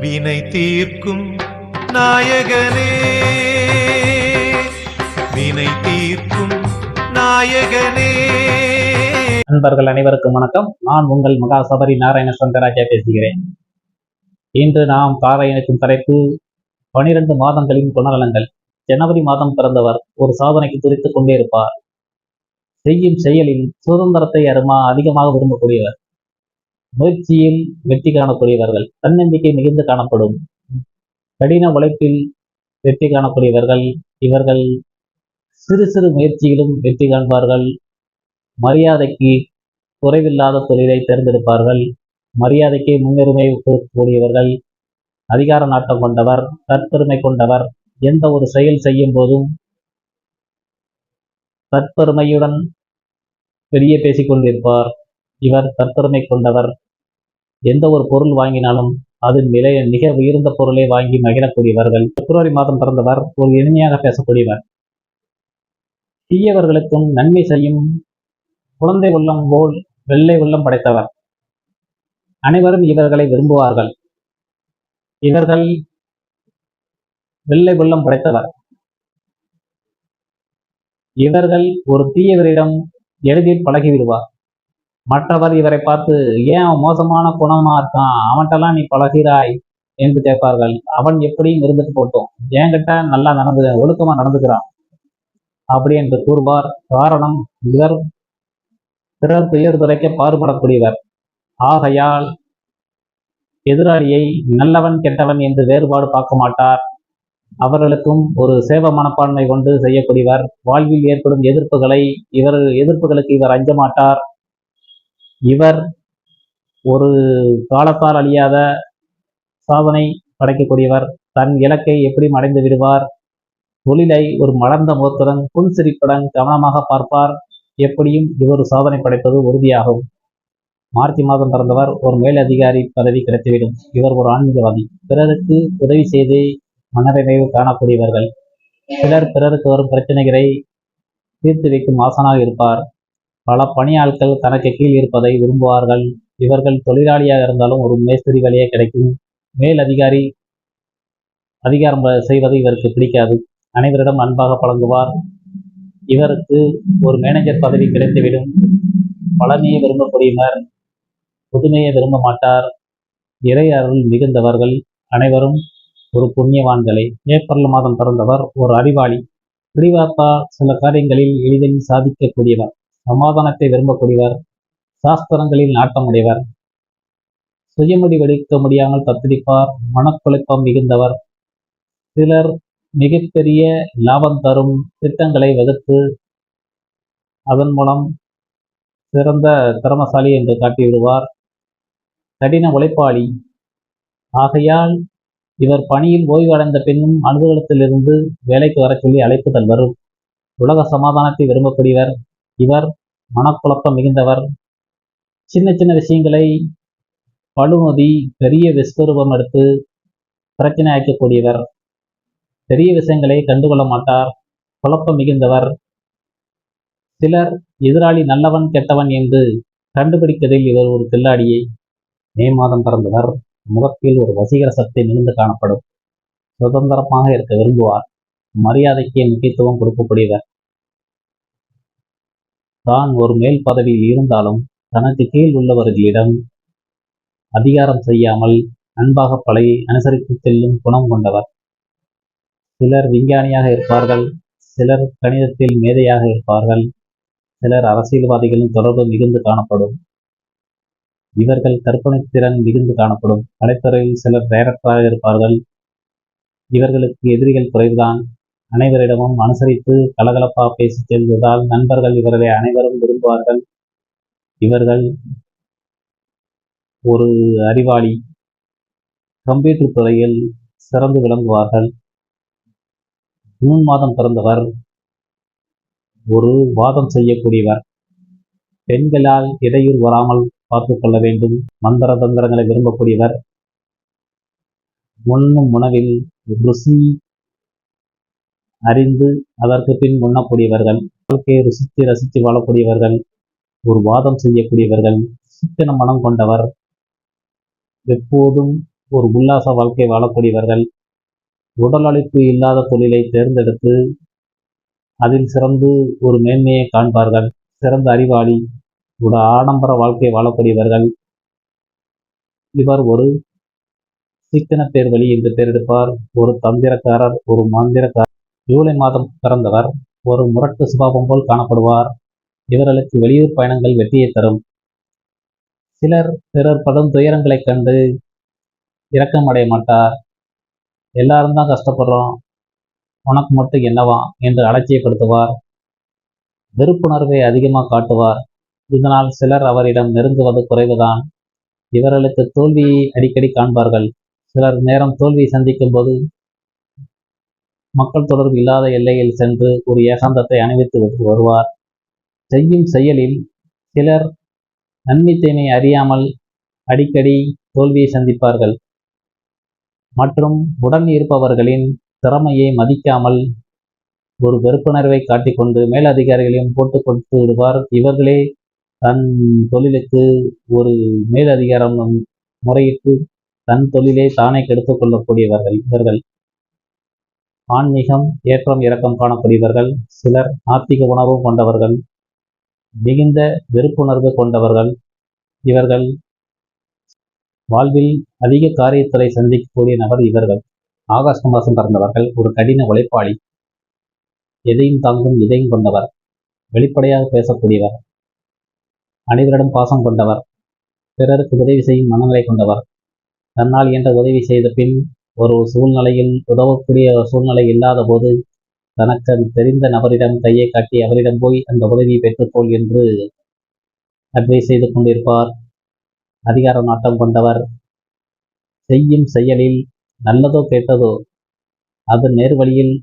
வினை தீர்க்கும் நாயகனே. வினை தீர்க்கும் நாயகனே. நண்பர்கள் அனைவருக்கும் வணக்கம். நான் உங்கள் மகா சபரி நாராயண சங்கராஜா பேசுகிறேன். இன்று நாம் கார இணைக்கும் தலைப்பு பனிரெண்டு மாதங்களின் குணநலங்கள் ஜனவரி மாதம் பிறந்தவர் ஒரு சாதனைக்கு துடித்துக் கொண்டே இருப்பார். செய்யும் செயலில் சுதந்திரத்தை அருமா அதிகமாக விரும்பக்கூடியவர். முயற்சியில் வெற்றி காணக்கூடியவர்கள் தன்னம்பிக்கை மிகுந்து காணப்படும். கடின உழைப்பில் வெற்றி காணக்கூடியவர்கள் இவர்கள் சிறு சிறு முயற்சியிலும் வெற்றி காண்பார்கள். மரியாதைக்கு குறைவில்லாத தொழிலை தேர்ந்தெடுப்பார்கள். மரியாதைக்கு முன்னுரிமை கொடுக்கக்கூடியவர்கள் அதிகார நாட்டம் கொண்டவர் தற்பெருமை கொண்டவர் எந்த ஒரு செயல் செய்யும் போதும் தற்பெருமையுடன் வெளியே பேசிக்கொண்டிருப்பார். இவர் தற்பெருமை கொண்டவர். எந்த ஒரு பொருள் வாங்கினாலும் அதன் விலை மிக உயர்ந்த பொருளை வாங்கி மகிழக்கூடியவர்கள். பிப்ரவரி மாதம் பிறந்தவர் ஒரு இனிமையாக பேசக்கூடியவர். தீயவர்களுக்கும் நன்மை செய்யும் குழந்தை உள்ளம் போல் வெள்ளை உள்ளம் படைத்தவர். அனைவரும் இவர்களை விரும்புவார்கள். இவர்கள் வெள்ளை உள்ளம் படைத்தவர். இவர்கள் ஒரு தீயவரிடம் எளிதில் பழகிவிடுவார். மற்றவர் இவரை பார்த்து ஏன் அவன் மோசமான குணமா இருக்கான்? அவன்கிட்டலாம் நீ பழகிறாய் என்று கேட்பார்கள். அவன் எப்படியும் இருந்துட்டு போட்டோம். என்கிட்ட நல்லா நடந்து ஒழுக்கமா நடந்துக்கிறான் அப்படி என்று கூறுவார். காரணம் இவர் பிறர் துயர் துறைக்க பாடுபடக்கூடியவர். ஆகையால் எதிராளியை நல்லவன் கெட்டவன் என்று வேறுபாடு பார்க்க மாட்டார். அவர்களுக்கும் ஒரு சேவ மனப்பான்மை கொண்டு செய்யக்கூடியவர். வாழ்வில் ஏற்படும் எதிர்ப்புகளை இவர் எதிர்ப்புகளுக்கு இவர் அஞ்ச மாட்டார். இவர் ஒரு காலத்தால் அழியாத சாதனை படைக்கக்கூடியவர். தன் இலக்கை எப்படி அடைந்து விடுவார்? தொழிலை ஒரு மலர்ந்த முகத்துடன் புன்சிரிப்புடன் கவனமாக பார்ப்பார். எப்படியும் இவர் சாதனை படைப்பது உறுதியாகும். மார்ச் மாதம் பிறந்தவர் ஒரு மேலதிகாரி பதவி கிடைத்துவிடும். இவர் ஒரு ஆன்மீகவாதி. பிறருக்கு உதவி செய்து மனநிறைவு காணக்கூடியவர்கள். சிலர் பிறருக்கு வரும் பிரச்சனைகளை தீர்த்து வைக்கும் ஆசனாக இருப்பார். பல பணியாட்கள் தனக்கு கீழ் இருப்பதை விரும்புவார்கள். இவர்கள் தொழிலாளியாக இருந்தாலும் ஒரு மேஸ்திரி வேலையே கிடைக்கும். மேல் அதிகாரி அதிகாரம் செய்வது இவருக்கு பிடிக்காது. அனைவரிடம் அன்பாக பழங்குவார். இவருக்கு ஒரு மேனேஜர் பதவி கிடைத்துவிடும். பழமையை விரும்பக்கூடியவர் புதுமையை விரும்ப மாட்டார். இறை அருள் மிகுந்தவர்கள் அனைவரும் ஒரு புண்ணியவான்களை. ஏப்ரல் மாதம் பிறந்தவர் ஒரு அறிவாளி. பிடிவாத்தா சில காரியங்களில் எளிதில் சாதிக்கக்கூடியவர். சமாதானத்தை விரும்பக்கூடியவர் சாஸ்திரங்களில் நாட்டமுடையவர் சுயமுடிவெடுக்க முடியாமல் தத்தளிப்பார் மனக்குழப்பம் மிகுந்தவர். சிலர் மிகப்பெரிய லாபம் தரும் திட்டங்களை வகுத்து அதன் மூலம் சிறந்த திறமசாலி என்று காட்டிவிடுவார். கடின உழைப்பாளி. ஆகையால் இவர் பணியில் ஓய்வு அடைந்த பின்னும் அலுவலகத்திலிருந்து வேலைக்கு வரச் சொல்லி அழைப்புதல் வரும். உலக சமாதானத்தை விரும்பக்கூடியவர் இவர் மனக்குழப்பம் மிகுந்தவர். சின்ன சின்ன விஷயங்களை பழுமதி பெரிய விஸ்வரூபம் எடுத்து பிரச்சனை ஆக்கக்கூடியவர். பெரிய விஷயங்களை கண்டுகொள்ள மாட்டார். குழப்பம் மிகுந்தவர். சிலர் எதிராளி நல்லவன் கெட்டவன் என்று கண்டுபிடிக்கதில் இவர் ஒரு தில்லாடியை மே மாதம் பிறந்தவர். முகத்தில் ஒரு வசீகர சக்தி மிகுந்து காணப்படும். சுதந்திரமாக இருக்க விரும்புவார். மரியாதைக்கு முக்கியத்துவம் கொடுக்கக்கூடியவர். தான் ஒரு மேல் பதவியில் இருந்தாலும் தனக்கு கீழ் உள்ளவர்களிடம் அதிகாரம் செய்யாமல் அன்பாக பழைய அனுசரித்து செல்லும் குணம் கொண்டவர். சிலர் விஞ்ஞானியாக இருப்பார்கள் சிலர் கணிதத்தில் மேதையாக இருப்பார்கள் சிலர் அரசியல்வாதிகளின் தொடர்பு மிகுந்து காணப்படும். இவர்கள் கற்பனை திறன் மிகுந்து காணப்படும். கலைத்துறையில் சிலர் டைரக்டராக இருப்பார்கள். இவர்களுக்கு எதிரிகள் குறைவுதான். அனைவரிடமும் அனுசரித்து கலகலப்பா பேசி செல்வதால் நண்பர்கள் இவர்களை அனைவரும் விரும்புவார்கள். இவர்கள் ஒரு அறிவாளி. கம்ப்யூட்டர் துறையில் சிறந்து விளங்குவார்கள். ஜூன் மாதம் பிறந்தவர். ஒரு வாதம் செய்யக்கூடியவர். பெண்களால் இடையூறு வராமல் பார்த்துக் கொள்ள வேண்டும். மந்திர தந்திரங்களை விரும்பக்கூடியவர். உண்ணும் உணவில் ருசி அறிந்து அதற்கு பின் உண்ணக்கூடியவர்கள் வாழ்க்கையை ருசித்து ரசித்து வாழக்கூடியவர்கள் ஒரு வாதம் செய்யக்கூடியவர்கள் சிக்கன மனம் கொண்டவர் எப்போதும் ஒரு உல்லாச வாழ்க்கை வாழக்கூடியவர்கள் உடல் அழைப்பு இல்லாத தொழிலை தேர்ந்தெடுத்து அதில் சிறந்து ஒரு மேன்மையை காண்பார்கள் சிறந்த அறிவாளி ஒரு ஆடம்பர வாழ்க்கை வாழக்கூடியவர்கள். இவர் ஒரு சிக்கன பேர்வழி என்று பெயரெடுப்பார் ஒரு தந்திரக்காரர் ஒரு மந்திரக்காரர். ஜூலை மாதம் பிறந்தவர் ஒரு முரட்டு சுபாவம் போல் காணப்படுவார். இவர்களுக்கு வெளியூர் பயணங்கள் வெற்றியை தரும். சிலர் பிறர் படும் துயரங்களைக் கண்டு இரக்கம் அடைய மாட்டார். எல்லாரும் தான் கஷ்டப்படுறோம். உனக்கு மட்டும் என்னவா? என்று அலட்சியப்படுத்துவார். வெறுப்புணர்வை அதிகமாக காட்டுவார். இதனால் சிலர் அவரிடம் நெருங்குவது குறைவுதான். இவர்களுக்கு தோல்வியை அடிக்கடி காண்பார்கள். சிலர் நேரம் தோல்வியை சந்திக்கும் போது மக்கள் தொடர்பு இல்லாத எல்லையில் சென்று ஒரு ஏகாந்தத்தை அணிவித்து வருவார். செய்யும் செயலில் சிலர் நன்மை தீமை அறியாமல் அடிக்கடி தோல்வியை சந்திப்பார்கள். மற்றும் உடன் இருப்பவர்களின் திறமையை மதிக்காமல் ஒரு வெறுப்புணர்வை காட்டிக்கொண்டு மேலதிகாரிகளையும் போட்டு கொடுத்து விடுவார். இவர்களே தன் தொழிலுக்கு ஒரு மேலதிகாரம் முறையிட்டு தன் தொழிலை தானே கெடுத்துக் கொள்ளக்கூடியவர்கள் இவர்கள். ஆன்மீகம் ஏற்றம் இறக்கம் காணக்கூடியவர்கள் சிலர் ஆத்திக உணர்வு கொண்டவர்கள் மிகுந்த வெறுப்புணர்வு கொண்டவர்கள். இவர்கள் வாழ்வில் அதிக காரியத்துறை சந்திக்கக்கூடிய நபர் இவர்கள். ஆகாஷ் மாதம் பிறந்தவர்கள் ஒரு கடின உழைப்பாளி. எதையும் தாங்கும் இதையும் கொண்டவர். வெளிப்படையாக பேசக்கூடியவர். அனைவரிடம் பாசம் கொண்டவர். பிறருக்கு உதவி செய்யும் மனநிலை கொண்டவர். தன்னால் இயன்ற உதவி செய்த பின் ஒரு சூழ்நிலையில் உதவக்கூடிய சூழ்நிலை இல்லாத போது தனக்கு அது தெரிந்த நபரிடம் கையை காட்டி அவரிடம் போய் அந்த உதவியை பெற்றுக்கொள் என்று அட்வைஸ் செய்து கொண்டிருப்பார். அதிகார நாட்டம் கொண்டவர். செய்யும் செயலில் நல்லதோ கெட்டதோ அது நேர்வழியில்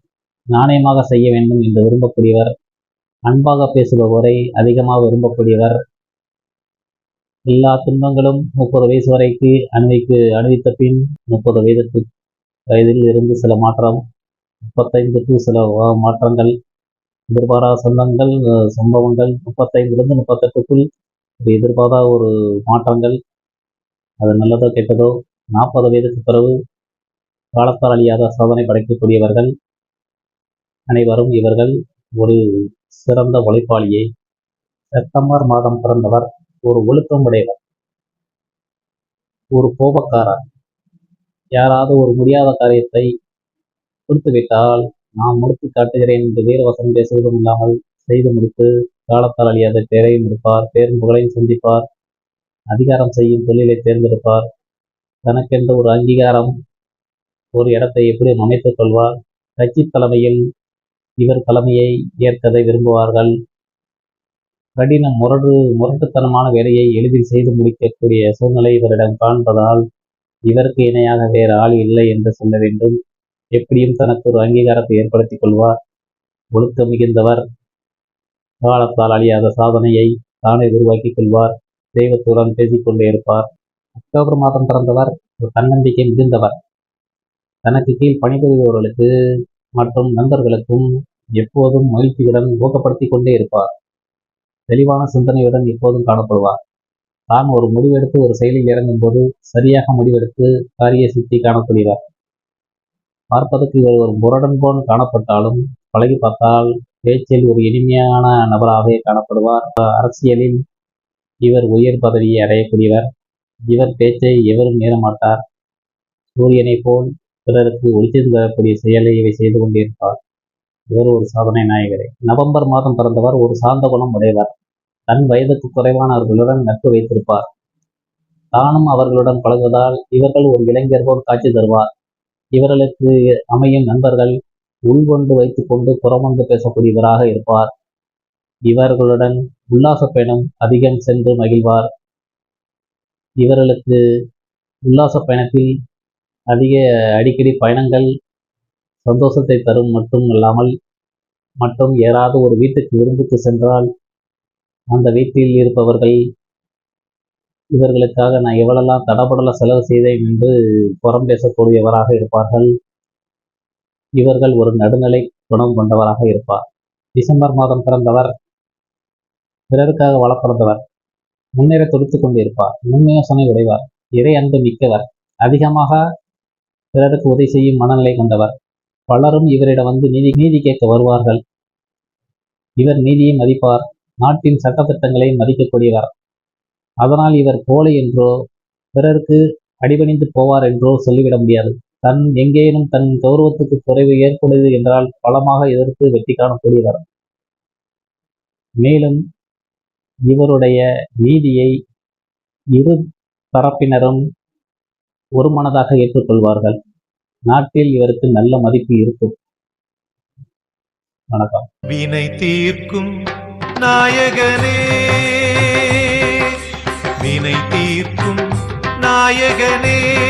நாணயமாக செய்ய வேண்டும் என்று விரும்பக்கூடியவர். அன்பாக பேசுபவரை அதிகமாக விரும்பக்கூடியவர். எல்லா துன்பங்களும் முப்பது வயசு வரைக்கு அனுபவிக்கு அனுவித்த பின் முப்பது வயதுக்கு வயதில் இருந்து சில மாற்றம் முப்பத்தைந்துக்கு சில மாற்றங்கள் எதிர்பாராத சொந்தங்கள் சம்பவங்கள் முப்பத்தைந்துலேருந்து முப்பத்தெட்டுக்குள் ஒரு எதிர்பாராத ஒரு மாற்றங்கள் அது நல்லதோ கெட்டதோ நாற்பது வயதுக்கு பிறகு காலத்தால் அழியாத சாதனை படைக்கக்கூடியவர்கள் அனைவரும் இவர்கள். ஒரு சிறந்த உழைப்பாளியை. செப்டம்பர் மாதம் பிறந்தவர் ஒரு ஒழுக்கம் உடையவர் ஒரு கோபக்காரர் யாராவது ஒரு முடியாத காரியத்தை கொடுத்துவிட்டால் நான் முடித்து காட்டுகிறேன் என்று வீரவசனம் பேசுவதும் இல்லாமல் செய்து முடித்து காலத்தால் அழியாத பேரையும் எடுப்பார் பேரும் புகழையும் சந்திப்பார் அதிகாரம் செய்யும் தொழிலை தேர்ந்தெடுப்பார். தனக்கென்ற ஒரு அங்கீகாரம் ஒரு இடத்தை எப்படி அமைத்துக் கொள்வார். கட்சி தலைமையில் இவர் தலைமையை ஏற்கதை விரும்புவார்கள். கடின முரடு முரட்டுத்தனமான வேலையை எளிதில் செய்து முடிக்கக்கூடிய சூழ்நிலை இவரிடம் காண்பதால் இவருக்கு இணையாக வேறு ஆள் இல்லை என்று சொல்ல வேண்டும். எப்படியும் தனக்கு ஒரு அங்கீகாரத்தை ஏற்படுத்திக் கொள்வார். ஒழுக்கம் மிகுந்தவர். காலத்தால் அழியாத சாதனையை தானே உருவாக்கிக் கொள்வார். தெய்வத்துடன் பேசிக்கொண்டே இருப்பார். அக்டோபர் மாதம் பிறந்தவர் ஒரு தன்னம்பிக்கை மிகுந்தவர். தனக்கு கீழ் பணிபுரிபவர்களுக்கு மற்றும் நண்பர்களுக்கும் எப்போதும் மகிழ்ச்சியுடன் ஊக்கப்படுத்திக் கொண்டே இருப்பார். தெளிவான சிந்தனையுடன் எப்போதும் காணப்படுவார். தான் ஒரு முடிவெடுத்து ஒரு செயலில் இறங்கும் போது சரியாக முடிவெடுத்து காரிய சித்தி காணக்கூடியவர். பார்ப்பதற்கு இவர் ஒரு முரடன் போல் காணப்பட்டாலும் பழகி பார்த்தால் பேச்சில் ஒரு இனிமையான நபராகவே காணப்படுவார். அரசியலில் இவர் உயர் பதவியை அடையக்கூடியவர். இவர் பேச்சை எவரும் மீறமாட்டார் சூரியனைப் போல் பிறருக்கு ஒளிச்சிருந்து தரக்கூடிய செயலை இவை செய்து கொண்டிருப்பார் இவர் ஒரு சாதனை நாயகரே. நவம்பர் மாதம் பிறந்தவர் ஒரு சார்ந்த குணம் உடையவர். தன் வயதுக்கு குறைவானவர்களுடன் நட்பு வைத்திருப்பார். தானும் அவர்களுடன் பழகுவதால் இவர்கள் ஒரு இளைஞர் போல் காட்சி தருவார். இவர்களுக்கு அமையும் நண்பர்கள் உள்கொண்டு வைத்துக்கொண்டு புறமொன்று பேசக்கூடியவராக இருப்பார். இவர்களுடன் உல்லாச பயணம் அதிகம் சென்று மகிழ்வார். இவர்களுக்கு உல்லாச பயணத்தில் அதிக அடிக்கடி பயணங்கள் சந்தோஷத்தை தரும் மட்டும் இல்லாமல் மற்றும் ஏதாவது ஒரு வீட்டுக்கு விருந்துக்கு சென்றால் அந்த வீட்டில் இருப்பவர்கள் இவர்களுக்காக நான் எவ்வளெல்லாம் தடபடல செலவு செய்தேன் என்று புறம் பேசக்கூடியவராக இருப்பார்கள். இவர்கள் ஒரு நடுநிலை குணம் கொண்டவராக இருப்பார். டிசம்பர் மாதம் பிறந்தவர் பிறருக்காக வளப்பிறந்தவர் முன்னேற துடித்துக் கொண்டிருப்பார். முன் உடைவார் உடையவர் இறை அன்பு மிக்கவர் அதிகமாக பிறருக்கு உதவி செய்யும் மனநிலை கொண்டவர். பலரும் இவரிடம் வந்து நீதி நீதி கேட்க வருவார்கள். இவர் நீதியை மதிப்பார். நாட்டின் சட்டத்திட்டங்களை மதிக்கக்கூடியவர். அதனால் இவர் கோழை என்றோ பிறருக்கு அடிபணிந்து போவார் என்றோ சொல்லிவிட முடியாது. தன் எங்கேனும் தன் கௌரவத்துக்கு குறைவு ஏற்படுது என்றால் பலமாக எதிர்த்து வெற்றி காணக்கூடியவர். மேலும் இவருடைய நீதியை இரு தரப்பினரும் ஒருமனதாக ஏற்றுக்கொள்வார்கள். நாட்டில் இவருக்கு நல்ல மதிப்பு இருக்கும். வணக்கம். வினை தீர்க்கும் நாயகனே. வினை தீர்க்கும் நாயகனே.